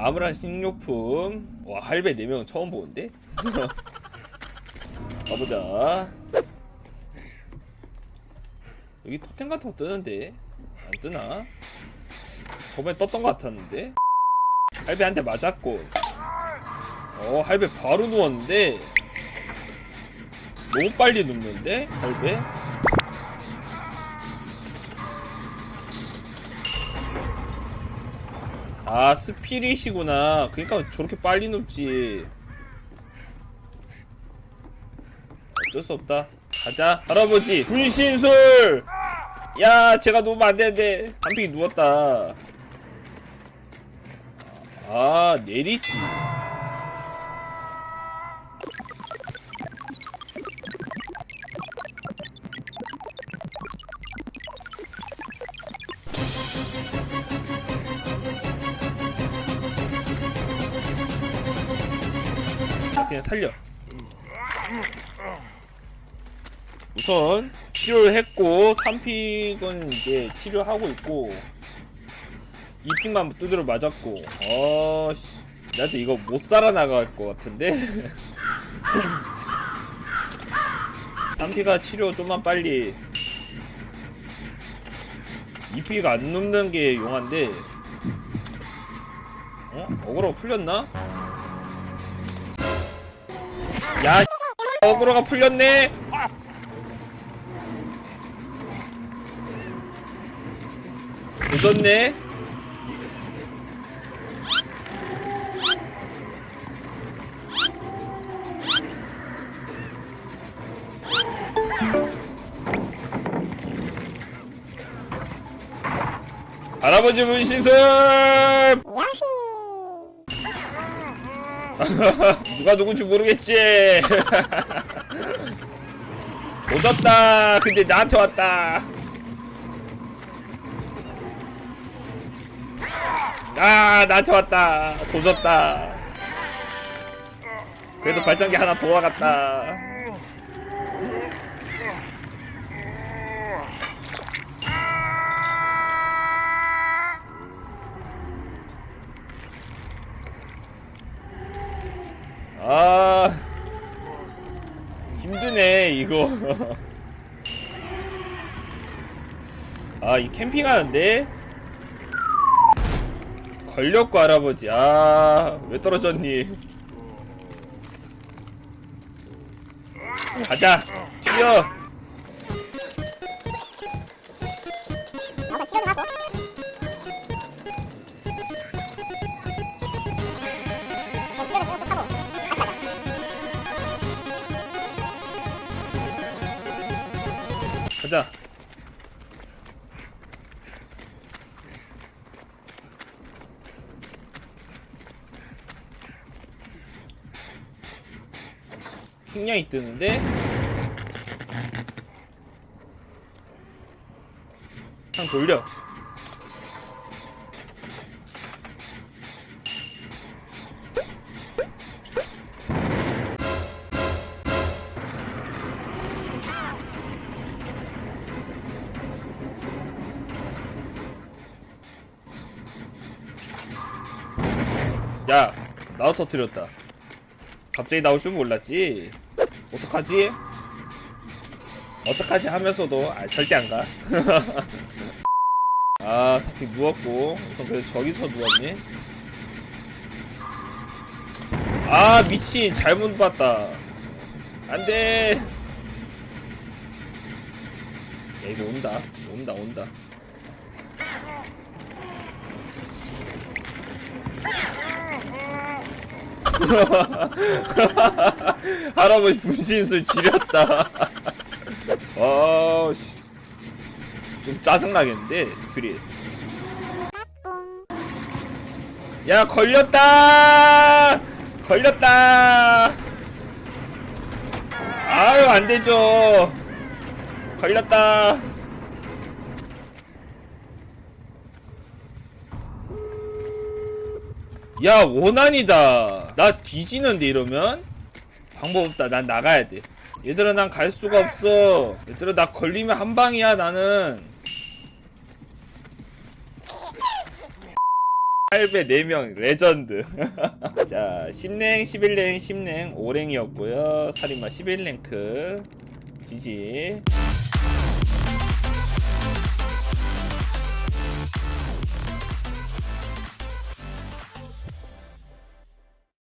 아무런 식료품. 와 할배 4명 처음 보는데? 가보자. 여기 토템 같은 거 뜨는데? 안 뜨나? 저번에 떴던 것 같았는데? 할배한테 맞았고. 어 할배 바로 누웠는데? 너무 빨리 눕는데? 할배? 아 스피릿이구나. 그니까 저렇게 빨리 눕지. 어쩔 수 없다. 가자. 할아버지 분신술! 야 제가 누우면 안 되는데. 한 픽이 누웠다. 아 내리지 그냥 살려 우선 치료를 했고 3픽은 이제 치료하고 있고 2픽만 두드려 맞았고 어씨 나한테 이거 못 살아나갈 것 같은데 3피가 치료 좀만 빨리 2피가 안 눕는 게 용한데 어? 어그로 풀렸나? 야 어그로가 풀렸네. 조졌네. 할아버지 문신술 누가 누군지 모르겠지. 조졌다. 근데 나한테 왔다. 아 나한테 왔다. 조졌다. 그래도 발전기 하나 도와갔다 아 힘드네 이거. 아 이 캠핑하는데? 걸렸고 할아버지. 아 왜 떨어졌니? 가자 튀어. 어서 치료 좀 하고. 가자. 식량이 뜨는데? 한 돌려 야 나도 터뜨렸다. 갑자기 나올 줄 몰랐지? 어떡하지? 어떡하지 하면서도 아 절대 안가. 아 사피 누웠고 우선 그래도 저기서 누웠네. 아 미친 잘못 봤다. 안돼. 야 이거 온다. 온다 온다 할아버지 분신술 지렸다. 아 씨. 좀 짜증나겠는데, 스피릿. 야, 걸렸다! 걸렸다! 아유, 안 되죠. 걸렸다. 야, 원한이다. 나 뒤지는데 이러면 방법 없다. 난 나가야 돼. 얘들아 난 갈 수가 없어. 얘들아 나 걸리면 한 방이야 나는. 8배 4명 레전드. 자 10랭 11랭 10랭 5랭이었고요. 살인마 11랭크. 지지.